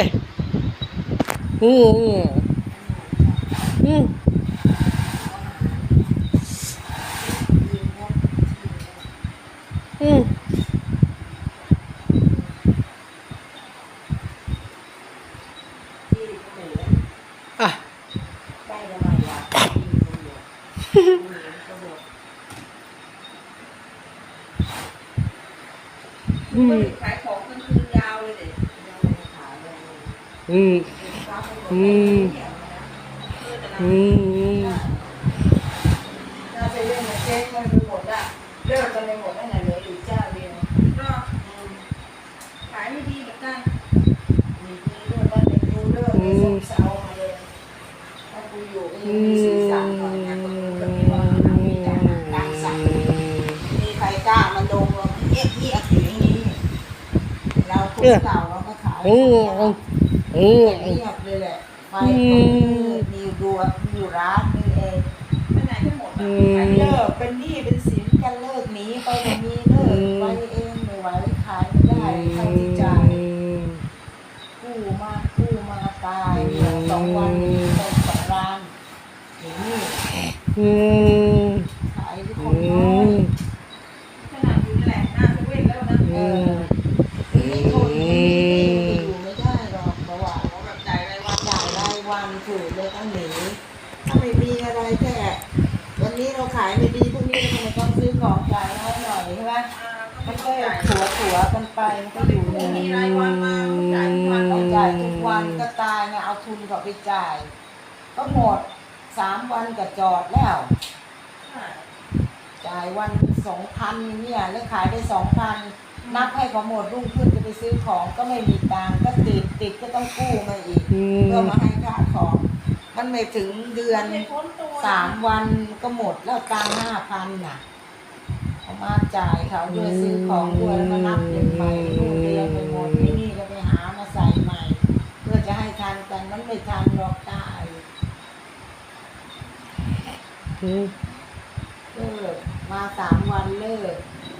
네. 빼. 오. 응. 응. 아. อืมอืมอืมน่าจะเล่นมาเช็คมันไปหมดอะเลิกกันไปหมดแล้วไหนเหลืออยู่เจ้าเดียวก็ขายไม่ดีเหมือนกันมีกูเลิกแล้วเป็นกูเลิกไม่ส่งเสามาเลยถ้ากูอยู่ก็ยังมีสีสันหน่อยนะก็กูก็มีว่ามีแต่การสั่งมีใครกล้ามาลงเราเงียเงียบอยู่อย่างนี้เราคนเก่าเราก็ขาย อืมอืมเงียบเลยแหละไปก็มืดมีดูมีอยู่ร้านนึงเองไปไหนทั้งหมดอือะมเลิกเป็นหนี้เป็นสินกันเลิกหนีไปแบบนี้เลิกไปเองไม่ไหวขายไม่ได้ค่าใช้จ่ายกู้มากู้มาตายสองวันนี้ตกสองล้านอย่างนี้อืม ถัวถัวๆกันไปมันก็อยู่ในมีนี้รายวันมาจ่ายทุกวันเราจ่ายทุกวันก็ตายไงเอาทุนเขาไปจ่าย ก็หมดสามวันก็จอดแล้ว จ่ายวันสองพันเนี่ยแล้วขายได้สองพันนับให้เขาหมดรุ่งขึ้นจะไปซื้อของก็ไม่มีตังค์ก็ติดติดก็ต้องกู้มาอีกอืมเพื่อมาให้ค่าของมันไม่ถึงเดือนไม่พ้นตัวสามวันก็หมดแล้วตังห้าพันน่ะ เอามาจ่ายเขาด้วยซื้อของด้วยแล้วมานับเงินใหม่ลูกเรียนไปหมดที่นี่ก็ไปหามาใส่ใหม่ เพื่อจะให้ทันกันมันไม่ทันหรอกตายอืมเลิกมาสามวันเลิก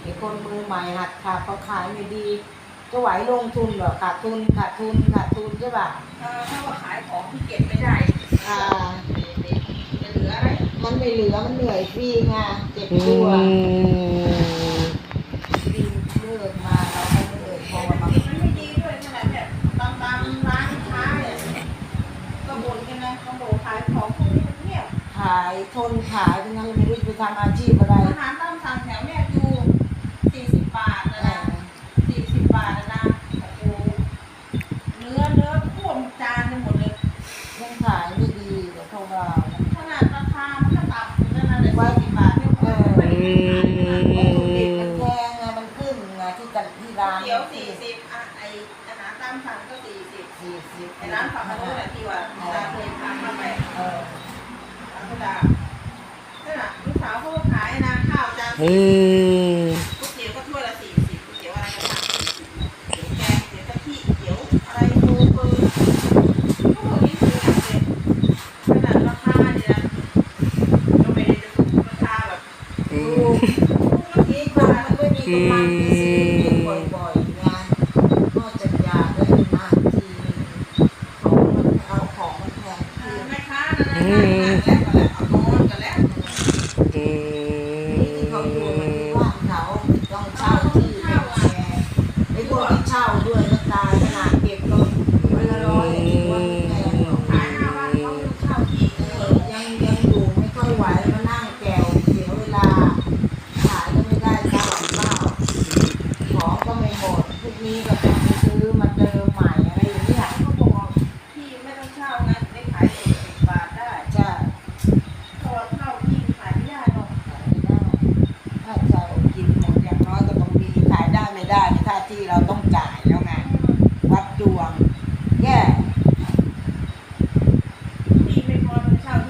ไอ้คนมือใหม่หัดขาดเขาขายไม่ดีก็ไหวลงทุนเหรอขาดทุนขาดทุนขาดทุนใช่ป่ะอ่าถ้าว่าขายของที่เก็บไม่ได้อ่าจะเหลืออะไรมันไม่เหลือมันเหนื่อยฟรีไงเจ็บอืตัว ม ดีเลิกมาเราก็เลิกพอมา มันไม่ดีด้วยขนาดเนี่ยตามตามร้านค้าเนี่ยก็บ่นกันนะเขาบอกขายของพวกนี้มันเงียบ ขายทนขายทั้งนั้นไม่รู้จะไปทำอาชีพอะไรอาหารตามสั่งแถวเนี่ยอยู่สี่สิบบาทนะนะสี่สิบบาทนะนะโอ้โหเนื้อเนื้อพ่วงจานไปหมดเลย ยังขายไม่ดีเดี๋ยวเขาว่าขนาดราคามันก็ต่ำนั่นนะเลยสี่สิบบาทเนี่ยเออไม่ได้ขายนะวัตถุดิบมันแพงไงมันขึ้นไงที่กันที่ร้านเกี๊ยวสี่สิบอะไออาหารตามสั่งก็สี่สิบสี่สิบไอร้านฝั่งโน้นแหละที่ว่าเราเคยพาเข้าไป เออ ร้านกระดาษนั่นน่ะลูกสาวเขาก็ขายนะ ข้าวจานอืมก๋วยเตี๋ยวก็ถ้วยละสี่สิบก๋วยเตี๋ยวอะไรก็ตามเตี๋ยวแกงเตี๋ยวกะทิเตี๋ยวอะไรโฟเฟอร์ก็บอกนี่คือหนักเลยขนาดราคาเนี่ยนะก็ไม่ได้จะถูกราคาแบบอืมนี่คนมันไม่มีกำลังที่ซื้อกิ have